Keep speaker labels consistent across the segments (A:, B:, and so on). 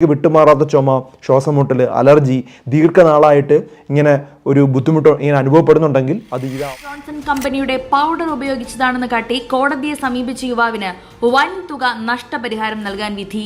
A: വിട്ടുമാറാത്ത ചുമ ശ്വാസമുട്ടൽ അലർജി ദീർഘനാളായിട്ട് ഇങ്ങനെ ഒരു ബുദ്ധിമുട്ട് ഇങ്ങനെ അനുഭവപ്പെടുന്നുണ്ടെങ്കിൽ അത്
B: ജോൺസൺ കമ്പനിയുടെ പൗഡർ ഉപയോഗിച്ചതാണെന്ന് കാട്ടി കോടതിയെ സമീപിച്ച യുവാവിന് വൻ തുക നഷ്ടപരിഹാരം നൽകാൻ വിധി.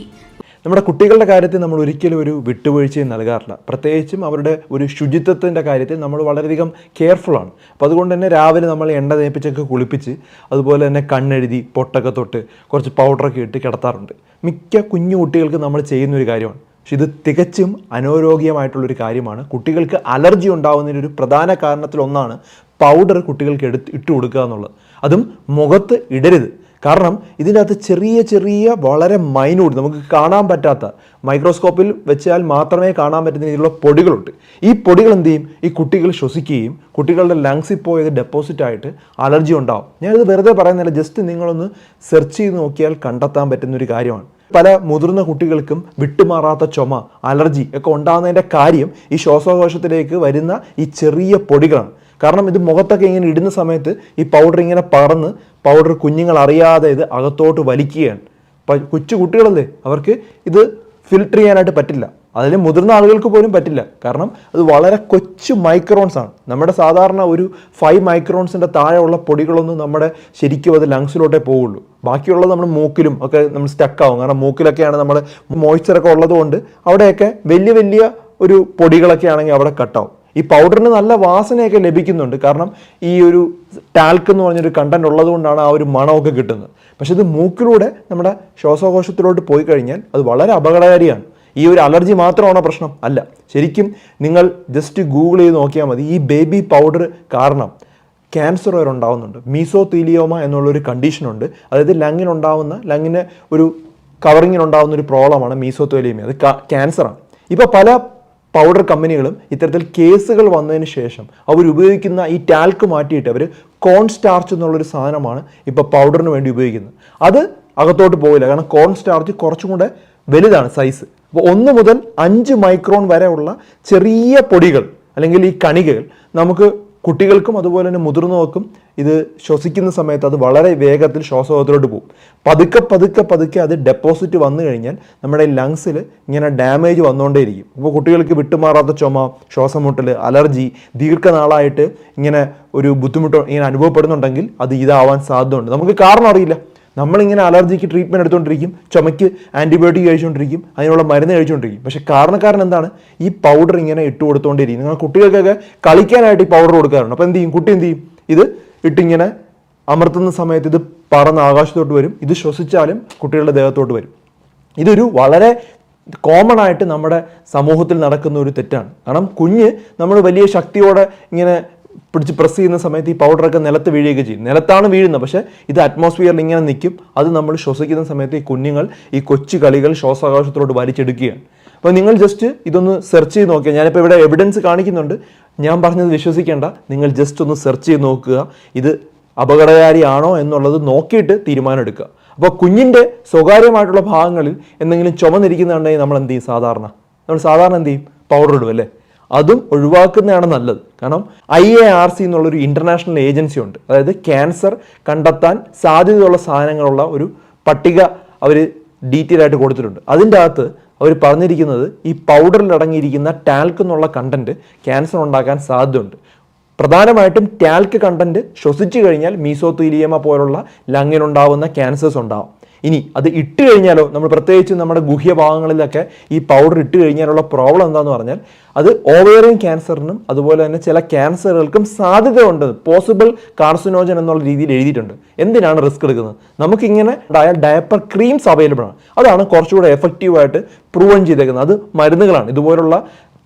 A: നമ്മുടെ കുട്ടികളുടെ കാര്യത്തിൽ നമ്മൾ ഒരിക്കലും ഒരു വിട്ടുവീഴ്ചയും നൽകാറില്ല. പ്രത്യേകിച്ചും അവരുടെ ഒരു ശുചിത്വത്തിന്റെ കാര്യത്തിൽ നമ്മൾ വളരെയധികം കെയർഫുൾ ആണ്. അപ്പോൾ അതുകൊണ്ട് തന്നെ രാവിലെ നമ്മൾ എണ്ണ തേപ്പിച്ചൊക്കെ കുളിപ്പിച്ച് അതുപോലെ തന്നെ കണ്ണെഴുതി പൊട്ടൊക്കെ തൊട്ട് കുറച്ച് പൗഡറൊക്കെ ഇട്ട് കിടത്താറുണ്ട്. മിക്ക കുഞ്ഞു കുട്ടികൾക്ക് നമ്മൾ ചെയ്യുന്ന ഒരു കാര്യമാണ്. പക്ഷെ ഇത് തികച്ചും അനാരോഗ്യമായിട്ടുള്ളൊരു കാര്യമാണ്. കുട്ടികൾക്ക് അലർജി ഉണ്ടാകുന്നതിന്റെ ഒരു പ്രധാന കാരണത്തിലൊന്നാണ് പൗഡർ കുട്ടികൾക്ക് എടുത്ത് ഇട്ട് കൊടുക്കുക എന്നുള്ളത്. അതും മുഖത്ത് ഇടരുത്. കാരണം ഇതിനകത്ത് ചെറിയ ചെറിയ വളരെ മൈന്യൂട്ട് നമുക്ക് കാണാൻ പറ്റാത്ത മൈക്രോസ്കോപ്പിൽ വെച്ചാൽ മാത്രമേ കാണാൻ പറ്റുന്ന രീതിയിലുള്ള പൊടികളുണ്ട്. ഈ പൊടികൾ എന്ത് ചെയ്യും? ഈ കുട്ടികൾ ശ്വസിക്കുകയും കുട്ടികളുടെ ലങ്സിൽ പോയത് ഡെപ്പോസിറ്റ് ആയിട്ട് അലർജി ഉണ്ടാവും. ഞാനിത് വെറുതെ പറയുന്നില്ല ജസ്റ്റ് നിങ്ങളൊന്ന് സെർച്ച് ചെയ്ത് നോക്കിയാൽ കണ്ടെത്താൻ പറ്റുന്ന ഒരു കാര്യമാണ്. പല മുതിർന്ന കുട്ടികൾക്കും വിട്ടുമാറാത്ത ചുമ അലർജി ഒക്കെ ഉണ്ടാകുന്നതിന്റെ കാര്യം ഈ ശ്വാസകോശത്തിലേക്ക് വരുന്ന ഈ ചെറിയ പൊടികളാണ്. കാരണം ഇത് മുഖത്തൊക്കെ ഇങ്ങനെ ഇടുന്ന സമയത്ത് ഈ പൗഡർ ഇങ്ങനെ പറന്ന് പൗഡർ കുഞ്ഞുങ്ങൾ അറിയാതെ ഇത് അകത്തോട്ട് വലിക്കുകയാണ്. അപ്പം കൊച്ചു കുട്ടികളല്ലേ അവർക്ക് ഇത് ഫിൽട്ടർ ചെയ്യാനായിട്ട് പറ്റില്ല. അതിൽ മുതിർന്ന ആളുകൾക്ക് പോലും പറ്റില്ല. കാരണം അത് വളരെ കൊച്ചു മൈക്രോൺസ് ആണ്. നമ്മുടെ സാധാരണ ഒരു ഫൈവ് മൈക്രോൺസിന്റെ താഴെയുള്ള പൊടികളൊന്നും നമ്മുടെ ശരിക്കും അത് ലങ്സിലോട്ടേ പോവുള്ളൂ. ബാക്കിയുള്ളത് നമ്മൾ മൂക്കിലും ഒക്കെ നമ്മൾ സ്റ്റക്കാവും കാരണം മൂക്കിലൊക്കെയാണ് നമ്മൾ മോയ്സ്ചറൊക്കെ ഉള്ളത് കൊണ്ട് അവിടെയൊക്കെ വലിയ വലിയ ഒരു പൊടികളൊക്കെ ആണെങ്കിൽ അവിടെ കട്ടാവും ഈ പൗഡറിന് നല്ല വാസനയൊക്കെ ലഭിക്കുന്നുണ്ട്. കാരണം ഈ ഒരു ടാൽക്ക് എന്ന് പറഞ്ഞൊരു കണ്ടന്റ് ഉള്ളതുകൊണ്ടാണ് ആ ഒരു മണമൊക്കെ കിട്ടുന്നത്. പക്ഷേ ഇത് മൂക്കിലൂടെ നമ്മുടെ ശ്വാസകോശത്തിലോട്ട് പോയി കഴിഞ്ഞാൽ അത് വളരെ അപകടകാരിയാണ്. ഈ ഒരു അലർജി മാത്രമാണോ പ്രശ്നം? അല്ല. ശരിക്കും നിങ്ങൾ ജസ്റ്റ് ഗൂഗിൾ ചെയ്ത് നോക്കിയാൽ മതി. ഈ ബേബി പൗഡർ കാരണം ക്യാൻസർ വരെ ഉണ്ടാവുന്നുണ്ട് മീസോത്തീലിയോമ എന്നുള്ളൊരു കണ്ടീഷനുണ്ട് അതായത് ലങ്ങിനുണ്ടാവുന്ന ലങ്ങിന് ഒരു കവറിങ്ങിനുണ്ടാവുന്ന ഒരു പ്രോബ്ലമാണ് മീസോത്തോലിയമ അത് ക്യാൻസറാണ് ഇപ്പോൾ പല പൗഡർ കമ്പനികളും ഇത്തരത്തിൽ കേസുകൾ വന്നതിന് ശേഷം അവരുപയോഗിക്കുന്ന ഈ ടാൽക്ക് മാറ്റിയിട്ട് അവർ കോൺ സ്റ്റാർച്ച് എന്നുള്ളൊരു സാധനമാണ് ഇപ്പോൾ പൗഡറിന് വേണ്ടി ഉപയോഗിക്കുന്നത്. അത് അകത്തോട്ട് പോകില്ല കാരണം കോൺ സ്റ്റാർച്ച് കുറച്ചും കൂടെ വലുതാണ് സൈസ് അപ്പോൾ ഒന്ന് മുതൽ അഞ്ച് മൈക്രോൺ വരെ ഉള്ള ചെറിയ പൊടികൾ അല്ലെങ്കിൽ ഈ കണികകൾ നമുക്ക് കുട്ടികൾക്കും അതുപോലെ തന്നെ മുതിർന്നവർക്കും ഇത് ശ്വസിക്കുന്ന സമയത്ത് അത് വളരെ വേഗത്തിൽ ശ്വാസകോശത്തിലോട്ട് പോകും. പതുക്കെ പതുക്കെ പതുക്കെ അത് ഡെപ്പോസിറ്റ് വന്നു കഴിഞ്ഞാൽ നമ്മുടെ ലങ്സിൽ ഇങ്ങനെ ഡാമേജ് വന്നുകൊണ്ടേയിരിക്കും. അപ്പോൾ കുട്ടികൾക്ക് വിട്ടുമാറാത്ത ചുമ ശ്വാസമുട്ടൽ അലർജി ദീർഘനാളായിട്ട് ഇങ്ങനെ ഒരു ബുദ്ധിമുട്ട് ഇങ്ങനെ അനുഭവപ്പെടുന്നുണ്ടെങ്കിൽ അത് ഇതാവാൻ സാധ്യതയുണ്ട്. നമുക്ക് കാരണം അറിയില്ല. നമ്മളിങ്ങനെ അലർജിക്ക് ട്രീറ്റ്മെന്റ് എടുത്തുകൊണ്ടിരിക്കും ചുമയ്ക്ക് ആന്റിബയോട്ടിക് കഴിച്ചുകൊണ്ടിരിക്കും അതിനുള്ള മരുന്ന് കഴിച്ചുകൊണ്ടിരിക്കും പക്ഷേ കാരണക്കാരൻ എന്താണ്? ഈ പൗഡർ ഇങ്ങനെ ഇട്ട് കൊടുത്തുകൊണ്ടിരിക്കും നിങ്ങൾ കുട്ടികൾക്കൊക്കെ കളിക്കാനായിട്ട് ഈ പൗഡർ കൊടുക്കാറുണ്ട്. അപ്പോൾ എന്ത് ചെയ്യും? കുട്ടി എന്ത് ചെയ്യും? ഇത് ഇട്ടിങ്ങനെ അമർത്തുന്ന സമയത്ത് ഇത് പറന്ന് ആകാശത്തോട്ട് വരും. ഇത് ശ്വസിച്ചാലും കുട്ടികളുടെ ദേഹത്തോട്ട് വരും. ഇതൊരു വളരെ കോമൺ ആയിട്ട് നമ്മുടെ സമൂഹത്തിൽ നടക്കുന്ന ഒരു തെറ്റാണ്. കാരണം കുഞ്ഞ് നമ്മൾ വലിയ ശക്തിയോടെ ഇങ്ങനെ പിടിച്ച് പ്രസ് ചെയ്യുന്ന സമയത്ത് ഈ പൗഡറൊക്കെ നിലത്ത് വീഴുകയൊക്കെ ചെയ്യും. നിലത്താണ് വീഴുന്നത്. പക്ഷേ ഇത് അറ്റ്മോസ്ഫിയറിൽ ഇങ്ങനെ നിൽക്കും. അത് നമ്മൾ ശ്വസിക്കുന്ന സമയത്ത് ഈ കുഞ്ഞുങ്ങൾ ഈ കൊച്ചു കളികൾ ശ്വാസാകാശത്തിലോട്ട് വലിച്ചെടുക്കുകയാണ്. അപ്പോൾ നിങ്ങൾ ജസ്റ്റ് ഇതൊന്ന് സെർച്ച് ചെയ്ത് നോക്കിയാൽ ഞാനിപ്പോൾ ഇവിടെ എവിഡൻസ് കാണിക്കുന്നുണ്ട്. ഞാൻ പറഞ്ഞത് വിശ്വസിക്കേണ്ട. നിങ്ങൾ ജസ്റ്റ് ഒന്ന് സെർച്ച് ചെയ്ത് നോക്കുക. ഇത് അപകടകാരിയാണോ എന്നുള്ളത് നോക്കിയിട്ട് തീരുമാനം എടുക്കുക. അപ്പോൾ കുഞ്ഞിന്റെ സ്വകാര്യമായിട്ടുള്ള ഭാഗങ്ങളിൽ എന്തെങ്കിലും ചുമന്നിരിക്കുന്നുണ്ടെങ്കിൽ നമ്മൾ എന്ത് ചെയ്യും? സാധാരണ. നമ്മൾ സാധാരണ എന്ത് ചെയ്യും? പൗഡർ ഇടും അല്ലേ? അതും ഒഴിവാക്കുന്നതാണ് നല്ലത്. കാരണം ഐ എ ആർ സി എന്നുള്ളൊരു ഇന്റർനാഷണൽ ഏജൻസി ഉണ്ട്. അതായത് ക്യാൻസർ കണ്ടെത്താൻ സാധ്യതയുള്ള സാധനങ്ങളുള്ള ഒരു പട്ടിക അവർ ഡീറ്റെയിൽ ആയിട്ട് കൊടുത്തിട്ടുണ്ട്. അതിന്റെ അകത്ത് അവർ പറഞ്ഞിരിക്കുന്നത് ഈ പൗഡറിൽ അടങ്ങിയിരിക്കുന്ന ടാൽക്ക് എന്നുള്ള കണ്ടന്റ് ക്യാൻസർ ഉണ്ടാക്കാൻ സാധ്യതയുണ്ട്. പ്രധാനമായിട്ടും ടാൽക്ക് കണ്ടന്റ് ശ്വസിച്ചു കഴിഞ്ഞാൽ മീസോത്തീലിയമ പോലുള്ള ലങ്ങിനുണ്ടാവുന്ന ക്യാൻസേഴ്സ് ഉണ്ടാവും. ഇനി അത് ഇട്ട് കഴിഞ്ഞാലോ നമ്മൾ പ്രത്യേകിച്ച് നമ്മുടെ ഗുഹ്യ ഭാഗങ്ങളിലൊക്കെ ഈ പൗഡർ ഇട്ട് കഴിഞ്ഞാലുള്ള പ്രോബ്ലം എന്താന്ന് പറഞ്ഞാൽ അത് ഓവേറിയൻ ക്യാൻസറിനും അതുപോലെ തന്നെ ചില ക്യാൻസറുകൾക്കും സാധ്യതയുണ്ട്. പോസിബിൾ കാർസിനോജൻ എന്നുള്ള രീതിയിൽ എഴുതിയിട്ടുണ്ട്. എന്തിനാണ് റിസ്ക് എടുക്കുന്നത്? നമുക്കിങ്ങനെ ഡയ ഡയപ്പർ ക്രീംസ് അവൈലബിൾ ആണ്. അതാണ് കുറച്ചുകൂടെ എഫക്റ്റീവായിട്ട് പ്രൂവൺ ചെയ്തേക്കുന്നത്. അത് മരുന്നുകളാണ്. ഇതുപോലുള്ള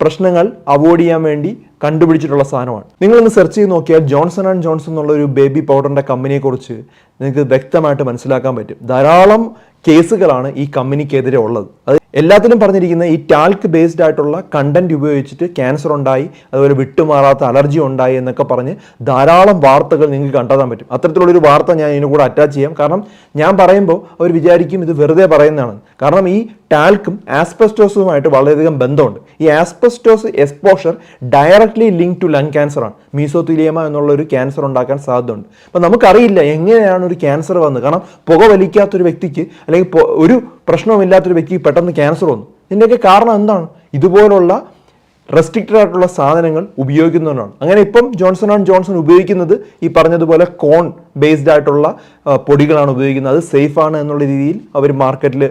A: പ്രശ്നങ്ങൾ അവോയ്ഡ് ചെയ്യാൻ വേണ്ടി കണ്ടുപിടിച്ചിട്ടുള്ള സാധനമാണ്. നിങ്ങളൊന്ന് സെർച്ച് ചെയ്ത് നോക്കിയാൽ ജോൺസൺ ആൻഡ് ജോൺസൺ എന്നുള്ള ഒരു ബേബി പൗഡറിന്റെ കമ്പനിയെക്കുറിച്ച് നിങ്ങൾക്ക് വ്യക്തമായിട്ട് മനസ്സിലാക്കാൻ പറ്റും. ധാരാളം കേസുകളാണ് ഈ കമ്പനിക്കെതിരെ ഉള്ളത്. അത് എല്ലാത്തിലും പറഞ്ഞിരിക്കുന്ന ഈ ടാൽക്ക് ബേസ്ഡ് ആയിട്ടുള്ള കണ്ടന്റ് ഉപയോഗിച്ചിട്ട് ക്യാൻസർ ഉണ്ടായി അതുപോലെ വിട്ടുമാറാത്ത അലർജി ഉണ്ടായി എന്നൊക്കെ പറഞ്ഞ് ധാരാളം വാർത്തകൾ നിങ്ങൾക്ക് കണ്ടെത്താൻ പറ്റും. അത്തരത്തിലുള്ളൊരു വാർത്ത ഞാൻ ഇതിന് കൂടെ അറ്റാച്ച് ചെയ്യാം. കാരണം ഞാൻ പറയുമ്പോൾ അവർ വിചാരിക്കും ഇത് വെറുതെ പറയുന്നതാണ്. കാരണം ഈ ടാൽക്കും ആസ്പെസ്റ്റോസുമായിട്ട് വളരെയധികം ബന്ധമുണ്ട്. ഈ asbestos exposure directly link to lung cancer ആണ്. മീസോത്തിലിയമ എന്നുള്ള ഒരു ക്യാൻസർ ഉണ്ടാക്കാൻ സാധ്യതയുണ്ട്. അപ്പം നമുക്കറിയില്ല എങ്ങനെയാണ് ഒരു ക്യാൻസർ വന്നത്. കാരണം പുക വലിക്കാത്തൊരു വ്യക്തിക്ക് അല്ലെങ്കിൽ ഒരു പ്രശ്നവുമില്ലാത്തൊരു വ്യക്തിക്ക് പെട്ടെന്ന് ക്യാൻസർ വന്നു. ഇതിന്റെയൊക്കെ കാരണം എന്താണ്? ഇതുപോലുള്ള റെസ്ട്രിക്റ്റഡ് ആയിട്ടുള്ള സാധനങ്ങൾ ഉപയോഗിക്കുന്നതുകൊണ്ടാണ് അങ്ങനെ ഇപ്പം ജോൺസൺ ആൻഡ് ജോൺസൺ ഉപയോഗിക്കുന്നത് ഈ പറഞ്ഞതുപോലെ കോൺ ബേസ്ഡ് ആയിട്ടുള്ള പൊടികളാണ് ഉപയോഗിക്കുന്നത്. അത് സേഫ് ആണ് എന്നുള്ള രീതിയിൽ അവർ മാർക്കറ്റിൽ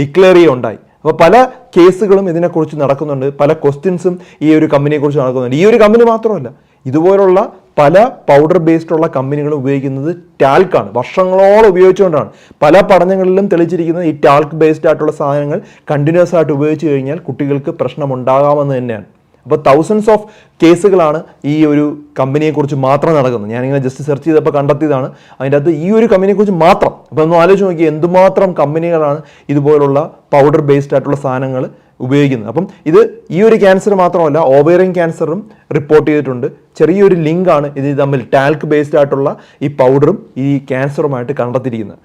A: ഡിക്ലെയർ ചെയ്യുകയുണ്ടായി. അപ്പോൾ പല കേസുകളും ഇതിനെക്കുറിച്ച് നടക്കുന്നുണ്ട്. പല ക്വസ്റ്റ്യൻസും ഈ ഒരു കമ്പനിയെക്കുറിച്ച് നടക്കുന്നുണ്ട്. ഈ ഒരു കമ്പനി മാത്രമല്ല. ഇതുപോലുള്ള പല പൗഡർ ബേസ്ഡ് ഉള്ള കമ്പനികൾ ഉപയോഗിക്കുന്നത് ടാൽക്കാണ് വർഷങ്ങളോളം ഉപയോഗിച്ചുകൊണ്ടാണ്. പല പഠനങ്ങളിലും തെളിയിച്ചിരിക്കുന്നത് ഈ ടാൽക്ക് ബേസ്ഡ് ആയിട്ടുള്ള സാധനങ്ങൾ കണ്ടിന്യൂസ് ആയിട്ട് ഉപയോഗിച്ച് കഴിഞ്ഞാൽ കുട്ടികൾക്ക് പ്രശ്നമുണ്ടാകാമെന്ന് തന്നെയാണ്. അപ്പോൾ തൗസൻഡ്സ് ഓഫ് കേസുകളാണ് ഈ ഒരു കമ്പനിയെക്കുറിച്ച് മാത്രം നടക്കുന്നത്. ഞാനിങ്ങനെ ജസ്റ്റ് സെർച്ച് ചെയ്തപ്പോൾ കണ്ടെത്തിയതാണ്. അതിന്റെ അകത്ത് ഈ ഒരു കമ്പനിയെക്കുറിച്ച് മാത്രം. അപ്പോൾ ഒന്ന് ആലോചിച്ച് നോക്കി എന്തുമാത്രം കമ്പനികളാണ് ഇതുപോലുള്ള പൗഡർ ബേസ്ഡ് ആയിട്ടുള്ള സാധനങ്ങൾ ഉപയോഗിക്കുന്നത്. അപ്പം ഇത് ഈ ഒരു ക്യാൻസർ മാത്രമല്ല ഓവേറിയൻ ക്യാൻസറും റിപ്പോർട്ട് ചെയ്തിട്ടുണ്ട്. ചെറിയൊരു ലിങ്കാണ് ഇത് തമ്മിൽ ടാൽക്ക് ബേസ്ഡ് ആയിട്ടുള്ള ഈ പൗഡറും ഈ ക്യാൻസറുമായിട്ട് കണ്ടെത്തിയിരിക്കുന്നത്.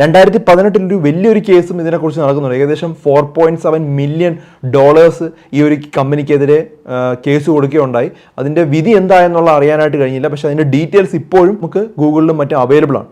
A: രണ്ടായിരത്തി പതിനെട്ടിൽ ഒരു വലിയൊരു കേസും ഇതിനെക്കുറിച്ച് നടക്കുന്നുണ്ട്. ഏകദേശം four point seven million dollars ഈ ഒരു കമ്പനിക്കെതിരെ കേസ് കൊടുക്കുകയുണ്ടായി. അതിന്റെ വിധി എന്താണെന്നുള്ള അറിയാനായിട്ട് കഴിഞ്ഞില്ല. പക്ഷേ അതിന്റെ ഡീറ്റെയിൽസ് ഇപ്പോഴും നമുക്ക് ഗൂഗിളിലും മറ്റും അവൈലബിൾ ആണ്.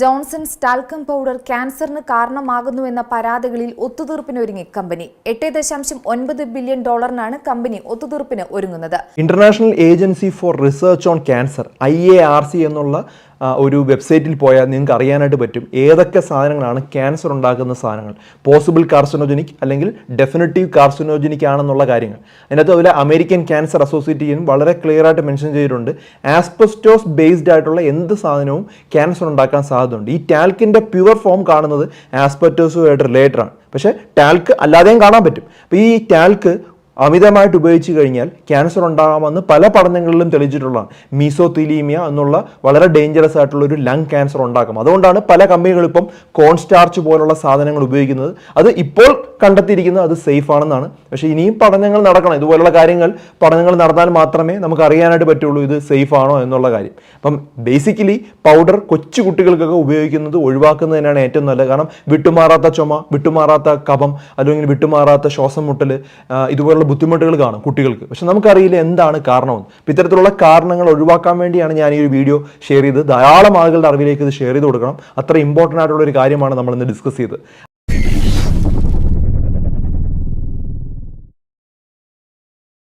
C: ജോൺസൺ ടാൽക്കം പൗഡർ ക്യാൻസറിന് കാരണമാകുന്നുവെന്ന പരാതികളിൽ ഒത്തുതീർപ്പിനൊരുങ്ങി കമ്പനി. എട്ട് ദശാംശം ഒൻപത് ബില്യൺ ഡോളറിനാണ് കമ്പനി ഒത്തുതീർപ്പിന് ഒരുങ്ങുന്നത്.
A: International agency for research on cancer I A R C എന്നുള്ള ഒരു വെബ്സൈറ്റിൽ പോയാൽ നിങ്ങൾക്ക് അറിയാനായിട്ട് പറ്റും ഏതൊക്കെ സാധനങ്ങളാണ് ക്യാൻസർ ഉണ്ടാക്കുന്ന സാധനങ്ങൾ. പോസിബിൾ കാർസിനോജനിക് അല്ലെങ്കിൽ ഡെഫിനറ്റീവ് കാർസിനോജനിക് ആണെന്നുള്ള കാര്യങ്ങൾ. അതിനകത്ത് അതുപോലെ അമേരിക്കൻ ക്യാൻസർ അസോസിയേഷൻ വളരെ ക്ലിയർ ആയിട്ട് മെൻഷൻ ചെയ്തിട്ടുണ്ട്. ആസ്പെസ്റ്റോസ് ബേസ്ഡ് ആയിട്ടുള്ള എന്ത് സാധനവും ക്യാൻസർ ഉണ്ടാക്കാൻ സാധ്യതയുണ്ട്. ഈ ടാൽക്കിന്റെ പ്യുവർ ഫോം കാണുന്നത് ആസ്പെറ്റോസുമായിട്ട് റിലേറ്റഡ് ആണ്. പക്ഷേ ടാൽക്ക് അല്ലാതെയും കാണാൻ പറ്റും. അപ്പോൾ ഈ ടാൽക്ക് അമിതമായിട്ട് ഉപയോഗിച്ചു കഴിഞ്ഞാൽ ക്യാൻസർ ഉണ്ടാകാമെന്ന് പല പഠനങ്ങളിലും തെളിയിച്ചിട്ടുള്ള മീസോതിലീമിയ എന്നുള്ള വളരെ ഡേഞ്ചറസ് ആയിട്ടുള്ള ഒരു ലങ് ക്യാൻസർ ഉണ്ടാക്കും. അതുകൊണ്ടാണ് പല കമ്പനികളും ഇപ്പം കോൺസ്റ്റാർച്ച് പോലുള്ള സാധനങ്ങൾ ഉപയോഗിക്കുന്നത്. അത് ഇപ്പോൾ കണ്ടെത്തിയിരിക്കുന്നത് അത് സേഫ് ആണെന്നാണ്. പക്ഷേ ഇനിയും പഠനങ്ങൾ നടക്കണം. ഇതുപോലുള്ള കാര്യങ്ങൾ പഠനങ്ങൾ നടന്നാൽ മാത്രമേ നമുക്ക് അറിയാനായിട്ട് പറ്റുള്ളൂ ഇത് സേഫ് ആണോ എന്നുള്ള കാര്യം. അപ്പം ബേസിക്കലി പൗഡർ കൊച്ചു കുട്ടികൾക്കൊക്കെ ഉപയോഗിക്കുന്നത് ഒഴിവാക്കുന്നത് തന്നെയാണ് ഏറ്റവും നല്ലത്. കാരണം വിട്ടുമാറാത്ത ചുമ വിട്ടുമാറാത്ത കഫം അല്ലെങ്കിൽ വിട്ടുമാറാത്ത ശ്വാസം മുട്ടൽ ആ, ഇതുപോലുള്ള ബുദ്ധിമുട്ടുകൾ കാണും കുട്ടികൾക്ക്. പക്ഷെ നമുക്കറിയില്ല എന്താണ് കാരണമെന്ന് അപ്പം ഇത്തരത്തിലുള്ള കാരണങ്ങൾ ഒഴിവാക്കാൻ വേണ്ടിയാണ് ഞാൻ ഈ ഒരു വീഡിയോ ഷെയർ ചെയ്ത് ധാരാളം ആളുകളുടെ അറിവിലേക്ക് ഇത് ഷെയർ ചെയ്ത് കൊടുക്കണം. അത്ര ഇമ്പോർട്ടന്റ് ആയിട്ടുള്ള ഒരു കാര്യമാണ് നമ്മൾ ഇന്ന് ഡിസ്കസ് ചെയ്തത്.